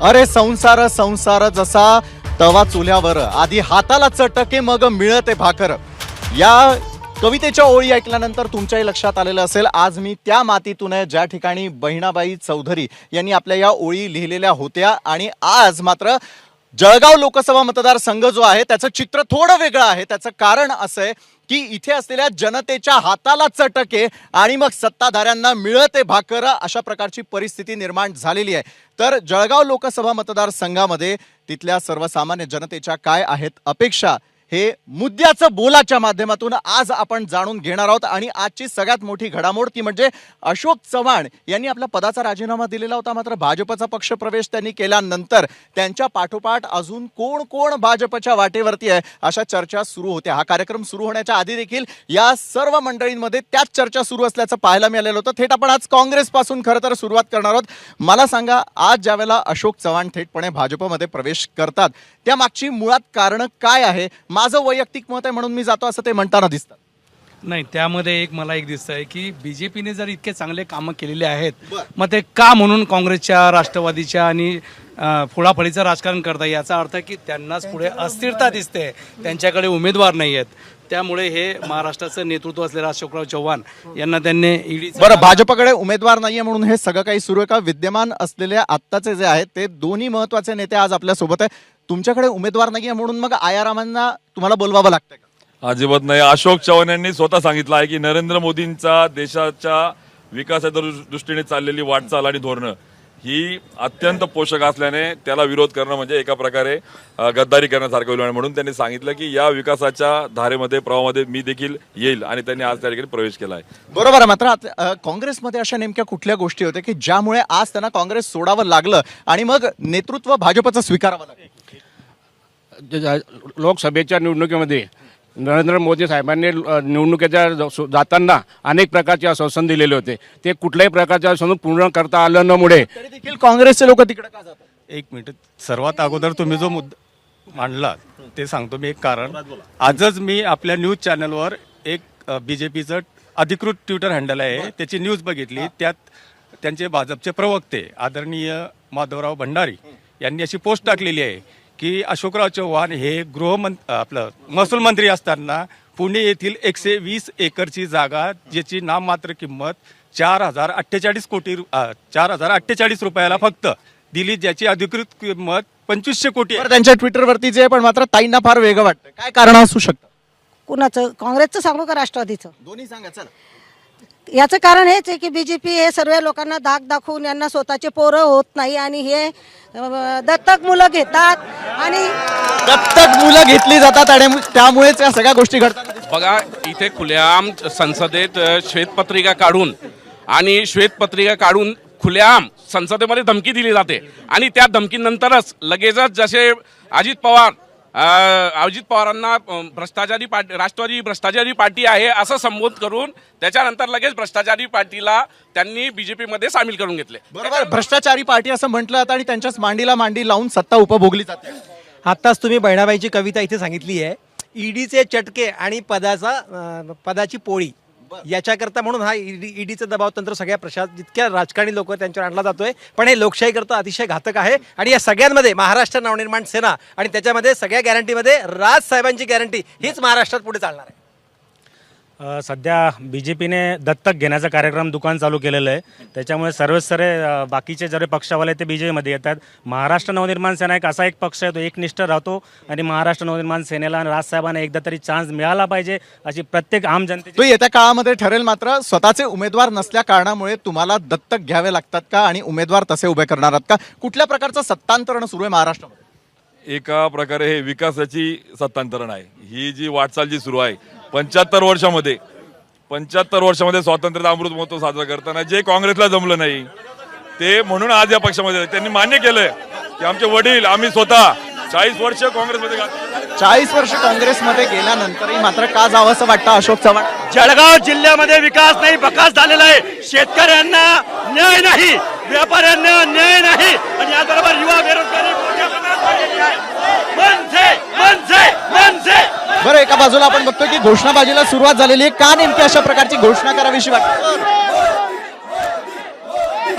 अरे संसार संसार जसा तवा चुल्यावर. आधी हाताला चटके मग मिळते भाकर. या कवितेच्या ओळी ऐकल्यानंतर तुमच्याही लक्षात आलेलं असेल आज मी त्या मातीतून आहे ज्या ठिकाणी बहिणाबाई चौधरी यांनी आपल्या या ओळी लिहिलेल्या होत्या. आणि आज मात्र जळगाव लोकसभा मतदारसंघ जो आहे त्याचं चित्र थोडं वेगळं आहे. त्याचं कारण असं आहे की इथे असलेल्या जनतेच्या हाताला चटके आणि मग सत्ताधाऱ्यांना मिळते भाकर अशा प्रकारची परिस्थिती निर्माण झालेली आहे. तर जळगाव लोकसभा मतदारसंघामध्ये तिथल्या सर्वसामान्य जनतेच्या काय आहेत अपेक्षा? हे मुद्द्याचं बोलाच्या माध्यमातून आज आपण जाणून घेणार आहोत. आणि आजची सगळ्यात मोठी घडामोड ती म्हणजे अशोक चव्हाण यांनी आपला पदाचा राजीनामा दिलेला होता. मात्र भाजपचा पक्ष प्रवेश त्यांनी केल्यानंतर त्यांच्या पाठोपाठ अजून कोण कोण भाजपच्या वाटेवरती आहे अशा चर्चा सुरू होत्या. हा कार्यक्रम सुरू होण्याच्या आधी देखील या सर्व मंडळींमध्ये त्याच चर्चा सुरू असल्याचं पाहायला मिळालेलं होतं. थेट आपण आज काँग्रेसपासून खरं तर सुरुवात करणार आहोत. मला सांगा आज ज्यावेळेला अशोक चव्हाण थेटपणे भाजपमध्ये प्रवेश करतात त्या मागची मुळात कारणं काय आहे? माझं वैयक्तिक मत आहे म्हणून मी जातो असं ते म्हणताना दिसतं नाही त्यामध्ये एक मला एक दिसत आहे की बीजेपीने जर इतके चांगले कामं केलेले आहेत. मग ते का म्हणून काँग्रेसच्या राष्ट्रवादीच्या आणि अं, फोडाफळीचं राजकारण करता याचा अर्थ की त्यांनाच पुढे अस्थिरता दिसते. त्यांच्याकडे उमेदवार नाही आहेत. त्यामुळे हे महाराष्ट्राचं नेतृत्व असलेलं अशोकराव चव्हाण यांना त्यांनी ईडी बरं भाजपकडे उमेदवार नाहीये म्हणून हे सगळं काही सुरू आहे का? विद्यमान असलेले आत्ताचे जे आहेत ते दोन्ही महत्त्वाचे नेते आज आपल्यासोबत आहे तुमच्याकडे उमेदवार नाहीये म्हणून मग आयारामांना तुम्हाला बोलवावं लागतंय का? अजिबात नाही. अशोक चव्हाण यांनी स्वतः सांगितलं आहे की नरेंद्र मोदींचा देशाच्या विकासाच्या दृष्टीने चाललेली वाटचाल आणि धोरणं. ही अत्यंत पोषक असल्याने त्याला विरोध करणं म्हणजे एका प्रकारे गद्दारी करण्यासारखं होईल आणि म्हणून त्यांनी सांगितलं की या विकासाच्या धारेमध्ये प्रवाहामध्ये मी देखील येईल आणि त्यांनी आज त्या ठिकाणी प्रवेश केला आहे बरोबर आहे मात्र काँग्रेसमध्ये अशा नेमक्या कुठल्या गोष्टी होत्या की ज्यामुळे आज त्यांना काँग्रेस सोडावं लागलं आणि मग नेतृत्व भाजपचं स्वीकारावं लागलं? लोकसभेच्या निवडणुकीमध्ये नरेंद्र मोदी साहेबांनी निवडणुकीच्या जाताना अनेक प्रकारचे आश्वासन दिलेले होते. ते कुठल्याही प्रकारचे आश्वासन पूर्ण करता आलं नमुळे तरी देखील काँग्रेसचे लोक तिकडे का जातात? एक मिनिट. सर्वात अगोदर तुम्ही जो मुद्दा मांडला ते सांगतो मी एक कारण. आजच मी आपल्या न्यूज चॅनलवर एक बी जे पीचं अधिकृत ट्विटर हँडल आहे. त्याची न्यूज बघितली. त्यात त्यांचे भाजपचे प्रवक्ते आदरणीय माधवराव भंडारी यांनी अशी पोस्ट टाकलेली आहे. की अशोकराव चव्हाण हे गृहमं आपलं महसूल मंत्री असताना पुणे येथील एकशे वीस एकरची जागा ज्याची नाममात्र किंमत चार हजार अठ्ठेचाळीस कोटी चार हजार अठ्ठेचाळीस रुपयाला फक्त दिली ज्याची अधिकृत किंमत पंचवीसशे कोटी त्यांच्या ट्विटरवरती जे पण मात्र ताईंना फार वेगळं वाटतं काय कारण असू शकतं? कुणाचं? काँग्रेसचं सांगू का राष्ट्रवादीचं? दोन्ही सांगा चला. याचं कारण हेच आहे की बी जे पी हे सर्व लोकांना दाग दाखवून यांना स्वतःचे पोरं होत नाही आणि हे अं, दत्तक मुलं घेतात आणि दत्तक मुलं घेतली जातात आणि त्यामुळेच या सगळ्या गोष्टी घडतात. बघा इथे खुलेआम संसदेत अ, श्वेतपत्रिका काढून आणि श्वेतपत्रिका काढून खुलेआम संसदेमध्ये धमकी दिली जाते. आणि त्या धमकीनंतरच लगेचच जसे अजित पवार अजित पवारांना भ्रष्टाचारी पार्टी राष्ट्रवादी भ्रष्टाचारी पार्टी आहे असं संबोध करून त्याच्यानंतर लगेच भ्रष्टाचारी पार्टीला त्यांनी बीजेपीमध्ये सामील करून घेतले. बरोबर. भ्रष्टाचारी पार्टी असं म्हटलं जातं आणि त्यांच्याच मांडीला मांडी लावून सत्ता उपभोगली जाते. आत्ताच तुम्ही बहिणाबाईची कविता इथे सांगितली आहे. ईडीचे चटके आणि पदाचा पदाची पोळी. याच्याकरता म्हणून हा ईडी ईडीचं दबाव तंत्र सगळ्या प्रशास जितक्या राजकारणी लोक त्यांच्यावर आणला जातोय पण हे लोकशाहीकरता अतिशय घातक आहे. आणि या सगळ्यांमध्ये महाराष्ट्र नवनिर्माण सेना आणि त्याच्यामध्ये सगळ्या गॅरंटीमध्ये राज साहेबांची गॅरंटी हीच महाराष्ट्रात पुढे चालणार आहे. सध्या बी जे पीने दत्तक घेण्याचा कार्यक्रम दुकान चालू केलेलं आहे. त्याच्यामुळे सर्वच सरे बाकीचे जरे पक्षावाले ते बी जे मध्ये येतात. महाराष्ट्र नवनिर्माण सेना एक असा एक पक्ष आहे तो एकनिष्ठ राहतो आणि महाराष्ट्र नवनिर्माण सेनेला आणि राजसाहेबांना एकदा तरी चान्स मिळाला पाहिजे अशी प्रत्येक आम जनतेची तो येत्या काळामध्ये ठरेल मात्र स्वतःचे उमेदवार नसल्या कारणामुळे तुम्हाला दत्तक घ्यावे लागतात का आणि उमेदवार तसे उभे करणार आहात का? कुठल्या प्रकारचं सत्तांतरण सुरू आहे महाराष्ट्रामध्ये? एका प्रकारे हे विकासाची सत्तांतरण आहे. ही जी वाटचाल जी सुरू आहे पंच्याहत्तर वर्षामध्ये पंच्याहत्तर वर्षामध्ये स्वातंत्र्याचा अमृत महोत्सव साजरा करताना जे काँग्रेसला जमलं नाही ते म्हणून आज या पक्षामध्ये. त्यांनी मान्य केलंय की आमचे वडील आम्ही स्वतः चाळीस वर्ष काँग्रेसमध्ये. चाळीस वर्ष काँग्रेसमध्ये गेल्यानंतरही मात्र का जावं असं वाटतं अशोक चव्हाण जळगाव जिल्ह्यामध्ये विकास नाही बकास झालेला आहे शेतकऱ्यांना न्याय नाही व्यापाऱ्यांना न्याय नाही आणि याबरोबर युवा बेरोजगारी बरं एका बाजूला आपण बघतोय की घोषणाबाजीला सुरुवात झालेली आहे. का नेमकी अशा प्रकारची घोषणा करावीशी वाटतं?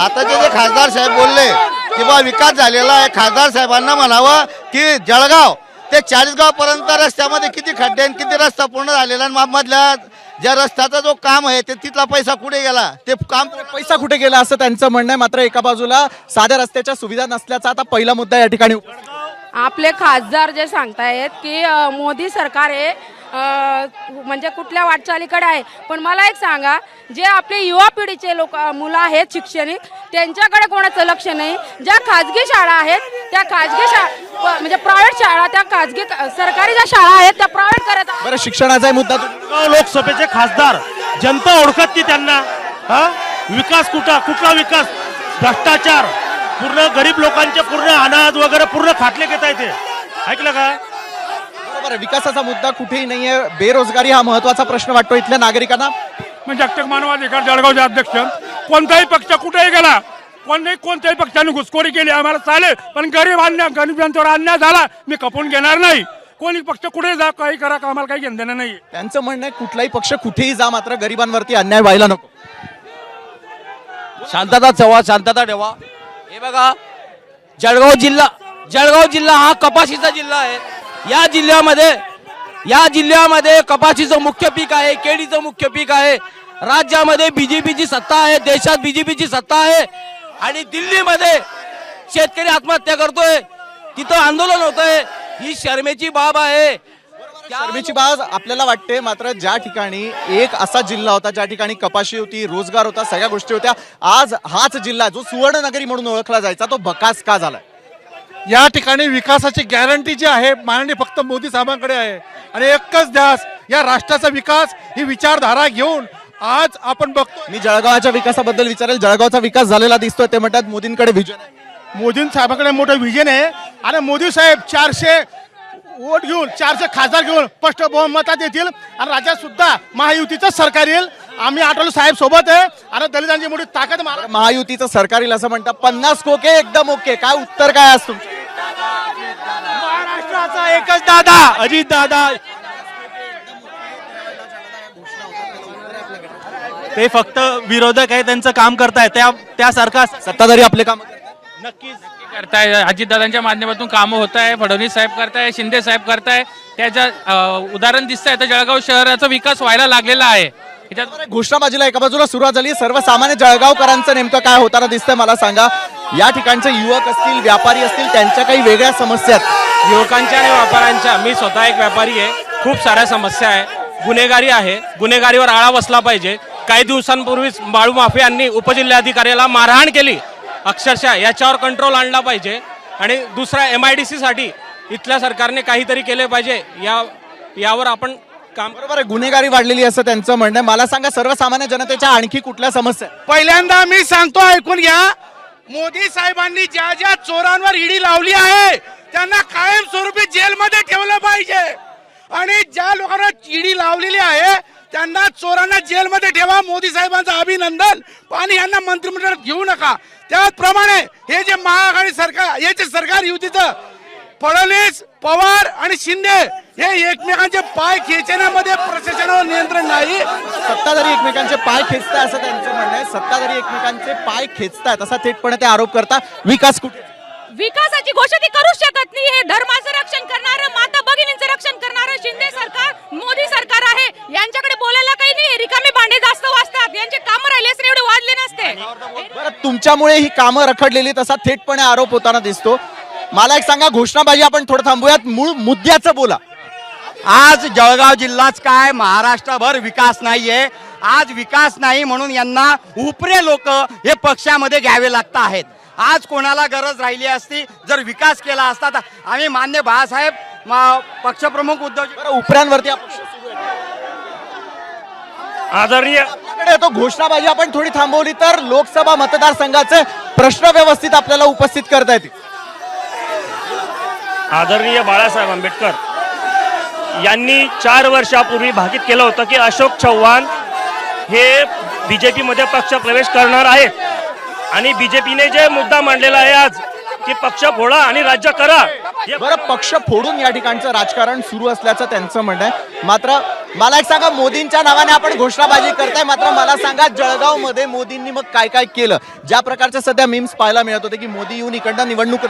आता जे खासदार साहेब बोलले की बा विकास झालेला आहे खासदार साहेबांना म्हणावं की जळगाव ते चाळीसगाव पर्यंत रस्त्यामध्ये किती खड्डे आणि किती रस्ता पूर्ण झालेला आणि मधल्या ज्या रस्त्याचा जो काम आहे ते तिथला पैसा कुठे गेला? ते काम पैसा कुठे गेला असं त्यांचं म्हणणं आहे. मात्र एका बाजूला साध्या रस्त्याच्या सुविधा नसल्याचा आता पहिला मुद्दा या ठिकाणी. आपले खासदार जे सांगतायत की मोदी सरकार हे म्हणजे कुठल्या वाटचालीकडे आहे. पण मला एक सांगा जे आपले युवा पिढीचे लोक मुलं आहेत शिक्षणिक त्यांच्याकडे कोणाचं लक्ष नाही? ज्या खाजगी शाळा आहेत त्या खाजगी शाळा म्हणजे प्रायव्हेट शाळा त्या खाजगी सरकारी ज्या शाळा आहेत त्या प्रायव्हेट करत आहेत. बरं शिक्षणाचा मुद्दा लोकसभेचे खासदार जनता ओळखत ती त्यांना. हा? विकास कुठा कुठला विकास? भ्रष्टाचार. पूर्ण गरीब लोकांचे पूर्ण अनाज वगैरे पूर्ण खाटले घेता येते ऐकलं का? बरोबर आहे. विकासाचा मुद्दा कुठेही नाहीये. बेरोजगारी हा महत्त्वाचा प्रश्न वाटतो इथल्या नागरिकांना. मी जागतिक मानवाधिकार जळगावचे अध्यक्ष. कोणताही पक्ष कुठेही गेला कोणत्याही कोणत्याही पक्षाने घुसखोरी केली आम्हाला चालेल. पण गरीब अन्याय गरिबांच्यावर अन्याय झाला मी खपून घेणार नाही. कोणी पक्ष कुठे जा काही करा आम्हाला काही घेणं देणं नाही त्यांचं म्हणणं आहे कुठलाही पक्ष कुठेही जा मात्र गरिबांवरती अन्याय व्हायला नको. शांतता ठेवा शांतता ठेवा. हे बघा जळगाव जिल्हा जळगाव जिल्हा हा कपाशीचा जिल्हा आहे. या जिल्ह्यामध्ये या जिल्ह्यामध्ये कपाशीचं मुख्य पीक आहे केळीचं मुख्य पीक आहे. राज्यामध्ये बीजेपीची सत्ता आहे देशात बीजेपीची सत्ता आहे. आणि दिल्लीमध्ये शेतकरी आत्महत्या करतोय तिथं आंदोलन होतंय. ही शर्मेची बाब आहे. शर्मीची बाज आपल्याला वाटते मात्र ज्या ठिकाणी एक असा जिल्हा होता ज्या ठिकाणी कपाशी होती रोजगार होता सगळ्या गोष्टी होत्या आज हाच जिल्हा जो सुवर्णनगरी म्हणून ओळखला जायचा तो बकास का झाला या ठिकाणी विकासाची गॅरंटी जी आहे माननीय फक्त मोदी साहेबांकडे आहे. आणि एकच ध्यास या राष्ट्राचा विकास ही विचारधारा घेऊन आज आपण बघतो मी जळगावाच्या विकासाबद्दल विचारेल जळगावचा विकास झालेला दिसतोय ते म्हणतात मोदींकडे विजन आहे. मोदी साहेबांकडे मोठं विजन आहे. आणि मोदी साहेब चारशे वोट घेऊन चारशे खासदार घेऊन स्पष्ट बहुमतात येतील. आणि राज्यात सुद्धा महायुतीचं सरकार येईल. आम्ही आठवले साहेब सोबत आहे. आणि दलितांची मोठी ताकद महाराज महायुतीचं सरकार येईल असं म्हणतात. पन्नास कोके एकदम ओके. काय उत्तर काय असतो महाराष्ट्राचा एकच दादा अजित दादा. ते फक्त विरोधक आहे त्यांचं काम करतायत. त्या त्यासारखा सत्ताधारी आपले काम नक्कीच. करताय. अजितदादांच्या माध्यमातून कामं होत आहे फडणवीस साहेब करताय शिंदे साहेब करताय. त्याच्या अं, उदाहरण दिसतंय. तर जळगाव शहराचा विकास व्हायला लागलेला आहे. याच्यात घोषणाबाजीला एका बाजूला सुरुवात झाली. सर्वसामान्य जळगावकरांचं नेमकं काय होताना दिसतंय मला सांगा. या ठिकाणचे युवक असतील व्यापारी असतील त्यांच्या काही वेगळ्या समस्या आहेत. युवकांच्या आणि व्यापाऱ्यांच्या. मी स्वतः एक व्यापारी आहे. खूप साऱ्या समस्या आहे. गुन्हेगारी आहे. गुन्हेगारीवर आळा बसला पाहिजे. काही दिवसांपूर्वीच बाळू माफियांनी उपजिल्हाधिकाऱ्याला मारहाण केली. अक्षरशः याच्यावर कंट्रोल आणला पाहिजे आणि दुसरा एम आय डी सीसाठी इथल्या सरकारने काहीतरी केले पाहिजे या यावर आपण काम बरोबर आहे गुन्हेगारी वाढलेली असं त्यांचं म्हणणं आहे. मला सांगा सर्वसामान्य जनतेच्या आणखी कुठल्या समस्या आहेत? पहिल्यांदा मी सांगतो ऐकून घ्या मोदी साहेबांनी ज्या ज्या चोरांवर ईडी लावली आहे त्यांना कायमस्वरूपी जेलमध्ये ठेवलं पाहिजे आणि ज्या लोकांना ईडी लावलेली आहे त्यांना चोरांना जेलमध्ये ठेवा. मोदी साहेबांचं अभिनंदन. आणि यांना मंत्रिमंडळात घेऊ नका. त्याचप्रमाणे हे जे महाआघाडी सरकार हे जे सरकार युतीचं फडणवीस पवार आणि शिंदे हे एकमेकांचे पाय खेचण्यामध्ये प्रशासनावर नियंत्रण नाही. सत्ताधारी एकमेकांचे पाय खेचताय असं त्यांचं म्हणणं आहे. सत्ताधारी एकमेकांचे पाय खेचतायत असा थेटपणे ते आरोप करता. विकास कुठे? विकासाची घोषणा ती करूच शकत नाही. हे धर्माचं रक्षण करणारं माता भगिनींचं रक्षण करणारं शिंदे सरकार मोदी सरकार आहे. यांच्याकडे बोलायला काही नाही. रिकामे भांडे जास्त वाजतात. यांचे काम राहिले असते एवढे वाजले नसते. बरं तुमच्यामुळे ही कामं रखडलेली तसा थेटपणे आरोप होताना दिसतो. मला एक सांगा घोषणाबाजी आपण थोडं थांबूयात. मूळ मुद्द्याचं बोला. आज जळगाव जिल्हाच काय? महाराष्ट्रभर विकास नाहीये. आज विकास नाही म्हणून यांना उपरे लोक हे पक्षामध्ये घ्यावे लागत आहेत. आज कोणाला गरज राहिली असती जर विकास केला असता तर आम्ही मान्य बाळासाहेब म- पक्षप्रमुख उद्धव आहे. आदरणीय येतो घोषणाबाजी आपण थोडी थांबवली तर लोकसभा मतदारसंघाचे प्रश्न व्यवस्थित आपल्याला उपस्थित करता येतील आदरणीय बाळासाहेब आंबेडकर यांनी चार वर्षापूर्वी भाकीत केलं होतं की अशोक चव्हाण हे बीजेपीमध्ये पक्ष प्रवेश करणार आहेत आणि बीजेपीने जे मुद्दा मांडलेला आहे आज की पक्ष फोडा आणि राज्य करा हे बरं पक्ष फोडून या ठिकाणचं राजकारण सुरू असल्याचं त्यांचं म्हणणं आहे. मात्र मला एक सांगा मोदींच्या नावाने आपण घोषणाबाजी करताय. मात्र मला सांगा जळगावमध्ये मोदींनी मग काय काय केलं? ज्या प्रकारचे सध्या मीम्स पाहायला मिळत होते की मोदी येऊन इकडनं निवडणूक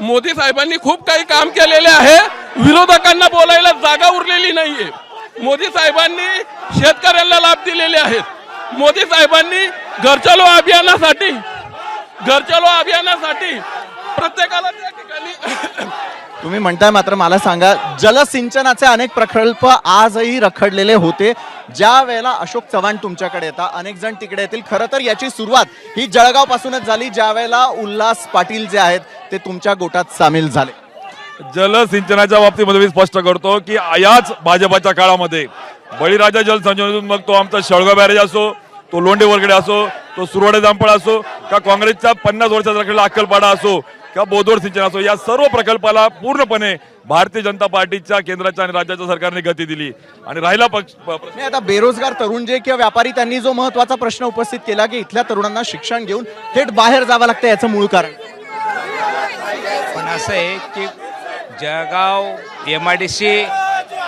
मोदी साहेबांनी खूप काही काम केलेले आहे. विरोधकांना बोलायला जागा उरलेली नाहीये. मोदी साहेबांनी शेतकऱ्यांना लाभ दिलेले आहेत. मोदी साहेबांनी घरचलो अभियानासाठी घरचलो अभियानासाठी प्रत्येकाला त्या ठिकाणी तुम्ही म्हणताय मात्र मला सांगा जलसिंचनाचे अनेक प्रकल्प आजही रखडलेले होते. ज्या वेळेला अशोक चव्हाण तुमच्याकडे येतात अनेक जण तिकडे येतील. खरं तर याची सुरुवात ही जळगाव पासूनच झाली ज्या वेळेला उल्हास पाटील जे आहेत ते तुमच्या गोटात सामील झाले. जलसिंचनाच्या बाबतीमध्ये मी स्पष्ट करतो की याच भाजपाच्या काळामध्ये बळीराजा जलसंचनातून मग तो आमचा शेळगाव बॅरेज असो तो लोंढे वरगडे असो तो सुरवडे जांभळ असो का काँग्रेसच्या पन्नास वर्षाचा अक्कलपाडा असो किंवा बोदोड सिंचन असो या सर्व प्रकल्पाला पूर्णपणे भारतीय जनता पार्टीच्या केंद्राच्या आणि राज्याच्या सरकारने गती दिली. आणि राहिला पक्ष प- नाही आता बेरोजगार तरुण जे किंवा व्यापारी त्यांनी जो महत्त्वाचा प्रश्न उपस्थित केला की इथल्या तरुणांना शिक्षण घेऊन थेट बाहेर जावं लागतं याचं मूळ कारण. पण असं आहे की Jalgaon M I D C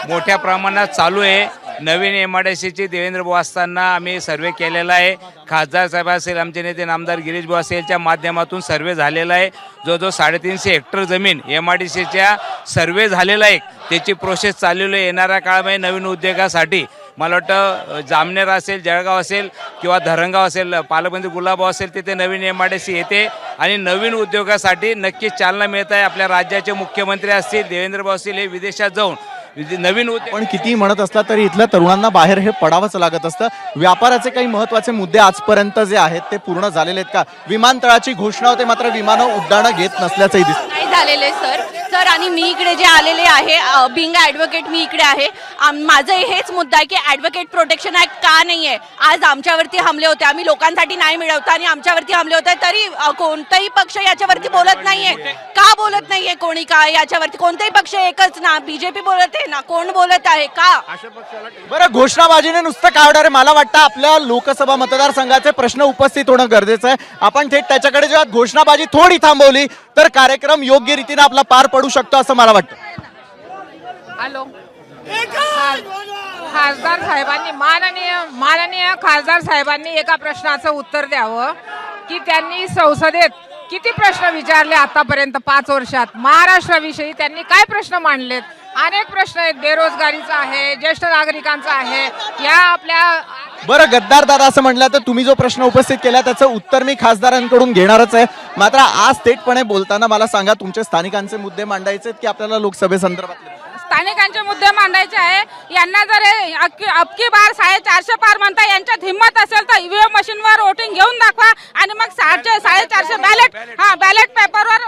मोठ्या प्रमाणात चालू आहे. नवीन एम आय डी सीची देवेंद्र भाऊ असताना आम्ही सर्वे केलेला आहे. खासदार साहेब असेल आमचे नेते नामदार गिरीश भाऊ असेलच्या माध्यमातून सर्वे झालेला आहे. जो जो साडेतीनशे हेक्टर जमीन एम आय डी सीच्या सर्वे झालेला आहे. त्याची प्रोसेस चाललेली आहे. येणाऱ्या काळामध्ये नवीन उद्योगासाठी मला वाटतं जामनेर असेल जळगाव असेल किंवा धरणगाव असेल पालकमंत्री गुलाबराव असेल तिथे नवीन एम आय डी सी येते. आणि नवीन उद्योगासाठी नक्कीच चालना मिळत आहे. आपल्या राज्याचे मुख्यमंत्री असतील देवेंद्र असतील हे विदेशात जाऊन नवीन उद्योग पण किती म्हणत असला तरी इथल्या तरुणांना बाहेर हे पडावंच लागत असतं. व्यापाराचे काही महत्त्वाचे मुद्दे आजपर्यंत जे आहेत ते पूर्ण झालेले आहेत का? विमानतळाची घोषणा होते मात्र विमानं उड्डाणं घेत नसल्याचंही दिसतं. नाही झालेले सर. सर आणि मी इकडे जे आलेले आहे बिंग ॲडव्होकेट मी इकडे आहे. आम- माझं हेच मुद्दा आहे की ॲडव्होकेट प्रोटेक्शन ऍक्ट का नाही आहे आज आमच्यावरती हमले होते. आम्ही लोकांसाठी नाही मिळवतो आणि आमच्यावरती हमले होते तरी अ, कोणताही पक्ष याच्यावरती बोलत नाहीये. का बोलत नाहीये कोणी? का याच्यावरती कोणताही पक्ष एकच ना? बीजेपी बोलत आहे ना कोण बोलत आहे? का? बरं घोषणाबाजीने नुसतं आहे? मला वाटतं आपल्या लोकसभा मतदारसंघाचे प्रश्न उपस्थित होणं गरजेचं आहे. आपण थेट त्याच्याकडे जेव्हा घोषणाबाजी थोडी थांबवली तर कार्यक्रम योग्य रीतीने आपला पार पडू शकतो असं मला वाटतं. हॅलो. खासदार साहेबांनी माननीय माननीय खासदार साहेबांनी एका प्रश्नाचं उत्तर द्यावं की त्यांनी संसदेत किती प्रश्न विचारले आतापर्यंत पाच वर्षात? महाराष्ट्राविषयी त्यांनी काय प्रश्न मांडलेत? अनेक प्रश्न आहेत. बेरोजगारीचा आहे ज्येष्ठ नागरिकांचा आहे. या आपल्या बरं गद्दार दादा असं म्हटलं तर तुम्ही जो प्रश्न उपस्थित केला त्याचं उत्तर मी खासदारांकडून घेणारच आहे. मात्र आज थेटपणे बोलताना मला सांगा तुमच्या स्थानिकांचे मुद्दे मांडायचे आहेत की आपल्याला लोकसभेसंदर्भात स्थानिकांचे मुद्दे मांडायचे आहे. यांना जर हे अबकी बार साडेचारशे पार म्हणता यांच्यात हिंमत असेल तर ईव्हीएम मशीनवर वोटिंग घेऊन दाखवा. आणि मग साडे साडेचारशे बॅलेट हा बॅलेट पेपरवर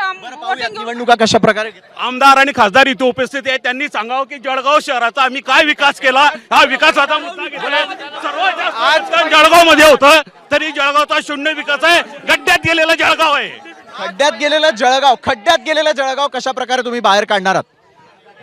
निवडणुका कशा प्रकारे? आमदार आणि खासदार इथे उपस्थित आहेत. त्यांनी सांगावं की जळगाव शहराचा आम्ही काय विकास केला? हा विकासाचा मुद्दा घेतला सर्वात जास्त आज जळगावमध्ये होतं. तरी जळगावचा शून्य विकास आहे. गड्ड्यात गेलेला जळगाव आहे. खड्ड्यात गेलेलं जळगाव. खड्ड्यात गेलेलं जळगाव कशा प्रकारे तुम्ही बाहेर काढणार आहात?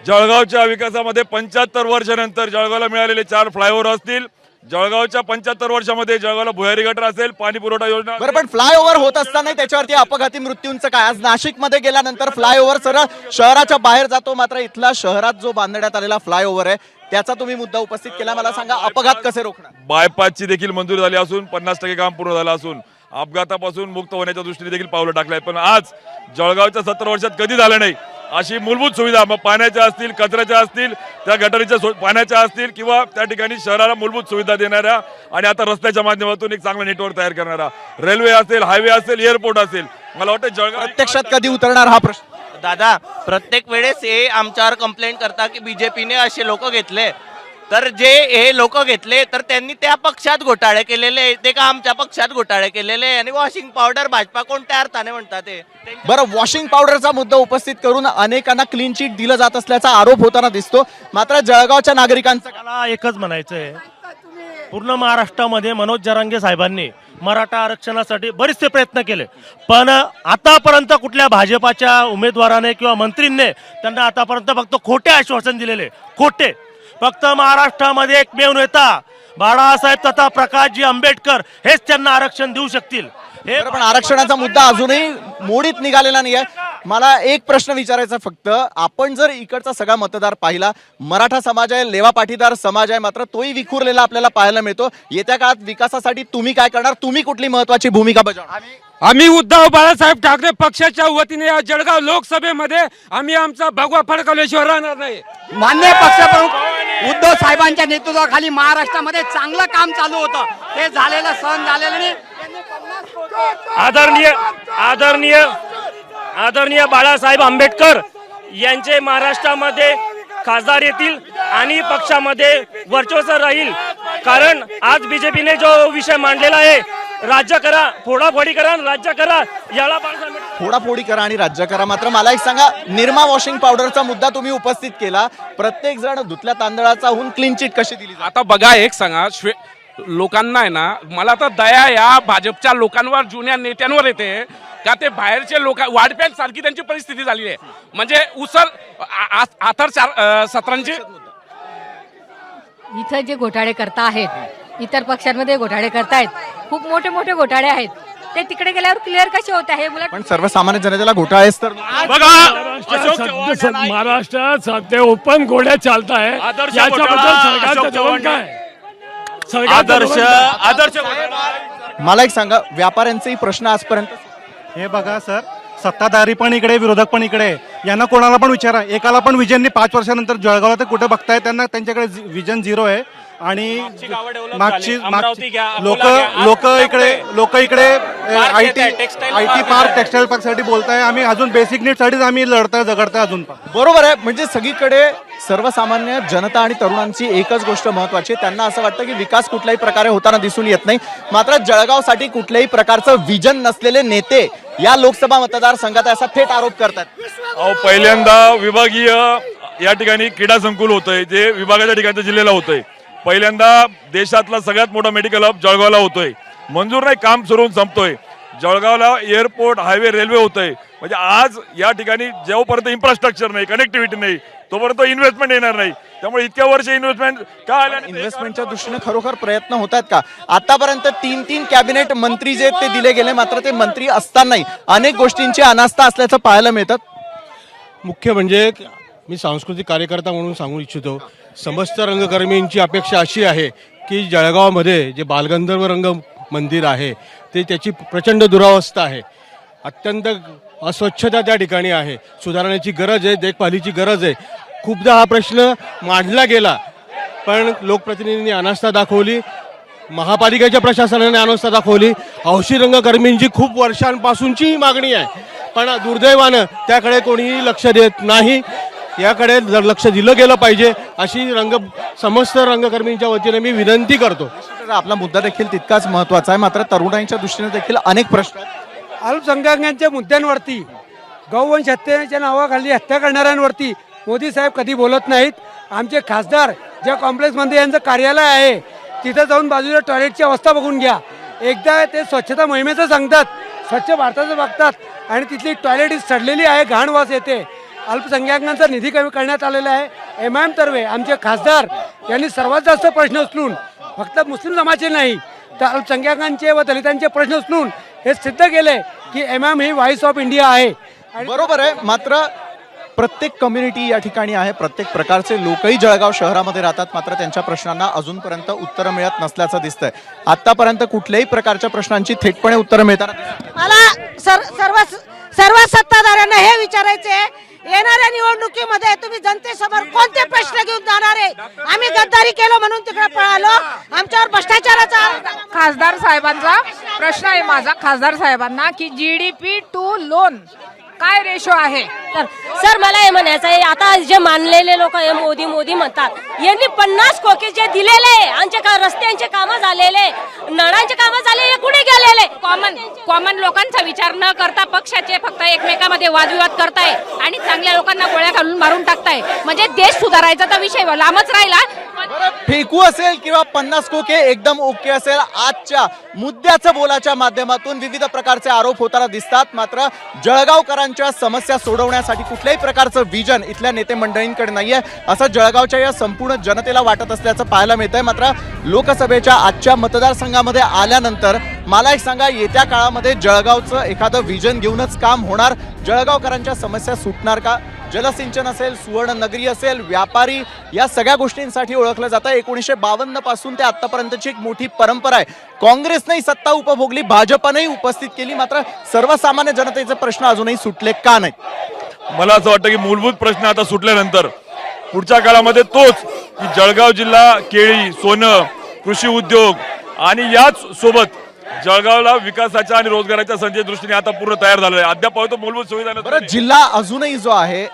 जळगावच्या विकासामध्ये पंच्याहत्तर वर्षानंतर जळगावला मिळालेले चार फ्लायओव्हर असतील. जळगावच्या पंच्याहत्तर वर्षामध्ये जळगावला भुयारी गटर असेल पाणी पुरवठा योजना बरं पण फ्लायओव्हर होत असताना त्याच्यावरती अपघाती मृत्यूंचं काय? आज नाशिकमध्ये गेल्यानंतर फ्लायओव्हर सरळ शहराच्या बाहेर जातो. मात्र इथला शहरात जो बांधण्यात आलेला फ्लायओव्हर आहे त्याचा तुम्ही मुद्दा उपस्थित केला. मला सांगा अपघात कसे रोखणार? बायपासची देखील मंजुरी झाली असून पन्नास टक्के काम पूर्ण झालं असून अपघातापासून मुक्त होण्याच्या दृष्टीने देखील पावलं टाकले आहेत. पण आज जळगावच्या सत्तर वर्षात कधी झालं नाही? अशी मूलभूत सुविधा मग पाण्याच्या असतील कचऱ्याच्या असतील त्या गटारीच्या सो- पाण्याच्या असतील किंवा त्या ठिकाणी शहराला मूलभूत सुविधा देणाऱ्या आणि आता रस्त्याच्या माध्यमातून एक चांगलं नेटवर्क तयार करणारा. रेल्वे असेल हायवे असेल एअरपोर्ट असेल. मला वाटतं जळगाव प्रत्यक्षात कधी उतरणार हा प्रश्न? दादा प्रत्येक वेळेस हे आमच्यावर कंप्लेंट करता की बीजेपीने असे लोक घेतले. तर जे हे लोक घेतले तर त्यांनी त्या पक्षात घोटाळे केलेले ते का आमच्या पक्षात घोटाळे केलेले आणि वॉशिंग पावडर भाजपा कोणत्या अर्थाने म्हणतात ते बरं वॉशिंग पावडरचा मुद्दा उपस्थित करून अनेकांना क्लीन चिट दिलं जात असल्याचा आरोप होताना दिसतो. मात्र जळगावच्या नागरिकांचं? मला एकच म्हणायचं आहे पूर्ण महाराष्ट्रामध्ये मनोज जरांगे साहेबांनी मराठा आरक्षणासाठी बरेचसे प्रयत्न केले. पण आतापर्यंत कुठल्या भाजपाच्या उमेदवाराने किंवा मंत्रींनी त्यांना आतापर्यंत फक्त खोटे आश्वासन दिलेले खोटे. फक्त महाराष्ट्रामध्ये एकमेव नेता बाळासाहेब तथा प्रकाशजी आंबेडकर हेच त्यांना आरक्षण देऊ शकतील. हे बरं पण आरक्षणाचा मुद्दा अजूनही मोडीत निघालेला नाहीये. मला एक प्रश्न विचारायचा फक्त. आपण जर इकडचा सगळा मतदार पाहिला मराठा समाज आहे लेवा पाटीदार समाज आहे मात्र तोही विखुरलेला आपल्याला पाहायला मिळतो. येत्या काळात विकासासाठी तुम्ही काय करणार? तुम्ही कुठली महत्वाची भूमिका बजावणार? आम्ही उद्धव बाळासाहेब ठाकरे पक्षाच्या वतीने या जळगाव लोकसभेमध्ये आम्ही आमचा भगवा फडकवल्याशिवाय राहणार नाही. मान्य पक्षप्रमुख उद्धव साहेबांच्या नेतृत्वाखाली महाराष्ट्रामध्ये चांगलं काम चालू होतं. ते झालेलं सहन झालेलं नाही. आदरणीय आदरणीय आदरणीय बाळासाहेब आंबेडकर यांचे महाराष्ट्रामध्ये खासदार येतील आणि पक्षामध्ये वर्चस्व राहील. कारण आज बीजेपीने जो विषय मांडलेला आहे राज्य करा फोडाफोडी करा आणि राज्य करा याला बाळासाहेब फोडाफोडी करा आणि राज्य करा. मात्र मला एक सांगा निरमा वॉशिंग पावडरचा मुद्दा तुम्ही उपस्थित केला. प्रत्येक जण धुतल्या तांदळाचा होऊन क्लीन चिट कशी दिली जाते? आता बघा एक सांगा श्वे लोकांना आहे ना मला तर दया या भाजपच्या लोकांवर जुन्या नेत्यांवर येते. का ते बाहेरचे लोक वाढप्यान सारखी त्यांची परिस्थिती झाली आहे. म्हणजे आ- आ- आथर चार अ, सत्रांची इथं जे घोटाळे करता आहेत इतर पक्षांमध्ये घोटाळे करतायत खूप मोठे मोठे घोटाळे आहेत. ते तिकडे गेल्यावर क्लिअर कसे होत? आहे पण सर्वसामान्य जनतेला घोटाळेच तर महाराष्ट्रात सध्या ओपन गोड्या चालत आहे याच्याबद्दल सरकारचं धोरण काय? आदर्श आदर्श मला एक सांगा व्यापाऱ्यांचेही प्रश्न आजपर्यंत हे बघा सर सत्ताधारी पण इकडे विरोधक पण इकडे. यांना कोणाला पण विचारा. एकाला पण विजननी पाच वर्षानंतर जळगावला ते कुठे बघताय? त्यांना त्यांच्याकडे विजन झिरो आहे. आणि मागची मागची लोक लोक इकडे लोक इकडे I T I T park textile पार्कसाठी बोलताय. आम्ही अजून बेसिक नीड साठीच आम्ही लढताय झगडताय अजून पण. बरोबर आहे. म्हणजे सगळीकडे सर्वसामान्य जनता आणि तरुणांची एकच गोष्ट महत्वाची त्यांना असं वाटतं की विकास कुठल्याही प्रकारे होताना दिसून येत नाही. मात्र जळगावसाठी कुठल्याही प्रकारचं विजन नसलेले नेते या लोकसभा मतदारसंघात असा थेट आरोप करतात अहो पहिल्यांदा विभागीय या ठिकाणी क्रीडा संकुल होतंय जे विभागाच्या ठिकाणच्या जिल्ह्याला होतंय. पहिल्यांदा देशातला सगळ्यात मोठा मेडिकल हब जळगावला होतोय. मंजूर नाही काम सुरू होऊन संपतोय. जळगावला एअरपोर्ट हायवे रेल्वे होतंय. म्हणजे आज या ठिकाणी जेव्हापर्यंत इन्फ्रास्ट्रक्चर नाही कनेक्टिव्हिटी नाही तोपर्यंत इन्व्हेस्टमेंट येणार नाही. त्यामुळे इतक्या वर्ष इन्व्हेस्टमेंट का आल्या नाही? इन्व्हेस्टमेंटच्या दृष्टीने खरोखर प्रयत्न होत आहेत का? आतापर्यंत तीन तीन कॅबिनेट मंत्री जे आहेत ते दिले गेले मात्र ते मंत्री असतानाही अनेक गोष्टींची अनास्था असल्याचं पाहायला मिळतं. मुख्य म्हणजे मी सांस्कृतिक कार्यकर्ता म्हणून सांगू इच्छितो. समस्त रंगकर्मींची अपेक्षा अशी आहे की जळगावमध्ये जे बालगंधर्व रंग मंदिर आहे ते त्याची प्रचंड दुरावस्था आहे. अत्यंत अस्वच्छता त्या ठिकाणी आहे. सुधारण्याची गरज आहे देखभालीची गरज आहे. खूपदा हा प्रश्न मांडला गेला पण लोकप्रतिनिधींनी अनास्था दाखवली महापालिकेच्या प्रशासनाने अनास्था दाखवली. हौशी रंगकर्मींची खूप वर्षांपासूनची मागणी आहे. पण दुर्दैवानं त्याकडे कोणीही लक्ष देत नाही. याकडे जर लक्ष दिलं गेलं पाहिजे अशी रंग समस्त रंगकर्मींच्या वतीने मी विनंती करतो. आपला मुद्दा देखील तितकाच महत्त्वाचा आहे. मात्र तरुणांच्या दृष्टीने देखील अनेक प्रश्न आहेत. अल्पसंख्याकांच्या मुद्द्यांवरती गौवंश हत्येच्या नावाखाली हत्या करणाऱ्यांवरती मोदी साहेब कधी बोलत नाहीत. आमचे खासदार ज्या कॉम्प्लेक्समध्ये यांचं कार्यालय आहे तिथं जाऊन बाजूला टॉयलेटची अवस्था बघून घ्या. एकदा ते स्वच्छता मोहिमेचं सांगतात स्वच्छ भारताचं बघतात आणि तिथली टॉयलेट ही सडलेली आहे घाण वास येते. अल्पसंख्याकांचा निधी कमी करण्यात आलेला आहे. एम एम तर्वे आमचे खासदार यांनी सर्वात जास्त प्रश्न उचलून फक्त मुस्लिम जमाचे नाही तर अल्पसंख्याकांचे व दलितांचे प्रश्न उचलून हे सिद्ध केले की एम एम ही व्हॉइस ऑफ इंडिया आहे. बरोबर आहे. मात्र प्रत्येक कम्युनिटी या ठिकाणी आहे प्रत्येक प्रकारचे लोकही जळगाव शहरामध्ये राहतात मात्र त्यांच्या प्रश्नांना अजूनपर्यंत उत्तरं मिळत नसल्याचं दिसतंय आतापर्यंत कुठल्याही प्रकारच्या प्रश्नांची थेटपणे उत्तरं नाहीत. मला सर सर्व सर्व सत्ताधाऱ्यांना हे विचारायचे आहे, येणाऱ्या निवडणुकीमध्ये तुम्ही जनतेसमोर कोणते प्रश्न घेऊन जाणार आहे आम्ही गद्दारी केलं म्हणून तिकडे पळालो आमच्यावर भ्रष्टाचाराचा. खासदार साहेबांचा प्रश्न आहे माझा खासदार साहेबांना की G D P to loan काय रेशो आहे? तर सर मला हे म्हणायचं आहे आता जे मानलेले लोक हे मोदी मोदी म्हणतात यांनी पन्नास कोटी जे दिलेले आमचे का रस्त्यांचे कामं झालेले नळांचे कामं झाले हे कुठे गेलेले कॉमन कॉमन लोकांचा विचार न करता पक्षाचे फक्त एकमेकामध्ये वादविवाद करताय आणि चांगल्या लोकांना गोळ्या घालून मारून टाकताय. म्हणजे देश सुधारायचा तर विषय लांबच राहिला. पण फेकू असेल किंवा पन्नास कोके एकदम ओके असेल आजच्या मुद्द्याचं बोलाच्या माध्यमातून विविध प्रकारचे आरोप होताना दिसतात. मात्र जळगावकरांच्या समस्या सोडवण्यासाठी कुठल्याही प्रकारचं विजन इथल्या नेते मंडळींकडे आहे असं जळगावच्या या संपूर्ण जनतेला वाटत असल्याचं पाहायला मिळतंय. मात्र लोकसभेच्या आजच्या मतदारसंघामध्ये आल्यानंतर मला एक सांगा येत्या काळामध्ये जळगावचं एखादं विजन घेऊनच काम होणार? जळगावकरांच्या समस्या सुटणार का? जलसिंचन असेल सुवर्ण नगरी असेल व्यापारी या सगळ्या गोष्टींसाठी ओळखलं जातं. एकोणीसशे बावन्नपासून ते आतापर्यंतची एक मोठी परंपरा आहे. काँग्रेसनेही सत्ता उपभोगली भाजपनेही उपस्थित केली मात्र सर्वसामान्य जनतेचे प्रश्न अजूनही सुटले का नाही मला असं वाटतं की मूलभूत प्रश्न आता सुटल्यानंतर पुढच्या काळामध्ये तोच की जळगाव जिल्हा केळी सोनं कृषी उद्योग आणि याच सोबत जळगावला विकासाच्या आणि रोजगाराच्या संधी दृष्टीने आता पूर्ण तयार झालेलं आहे. अद्याप तो मूलभूत सुविधा जिल्हा अजूनही जो आहे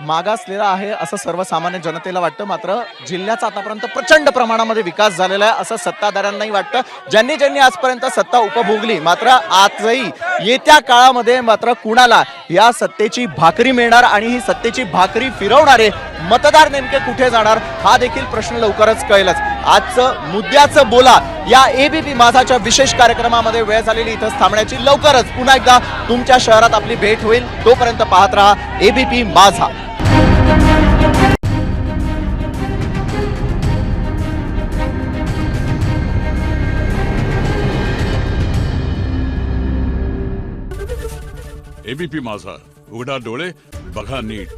मागासलेला आहे असं सर्वसामान्य जनतेला वाटतं. मात्र जिल्ह्याचा आतापर्यंत प्रचंड प्रमाणामध्ये विकास झालेला आहे असं सत्ताधाऱ्यांनाही वाटतं. ज्यांनी ज्यांनी आजपर्यंत सत्ता उपभोगली मात्र आजही येत्या काळामध्ये मात्र कुणाला या सत्तेची भाकरी मिळणार आणि ही सत्तेची भाकरी फिरवणारे मतदार नेमके कुठे जाणार हा देखील प्रश्न लवकरच कळेलच. आजचं मुद्द्याचं बोला. या एबीपी माझाच्या विशेष कार्यक्रमामध्ये वेळ झालेली इथं थांबण्याची लवकरच पुन्हा एकदा तुमच्या शहरात आपली भेट होईल. तोपर्यंत पाहत राहा एबीपी माझा. एबीपी माझा. उघडा डोळे बघा नीट.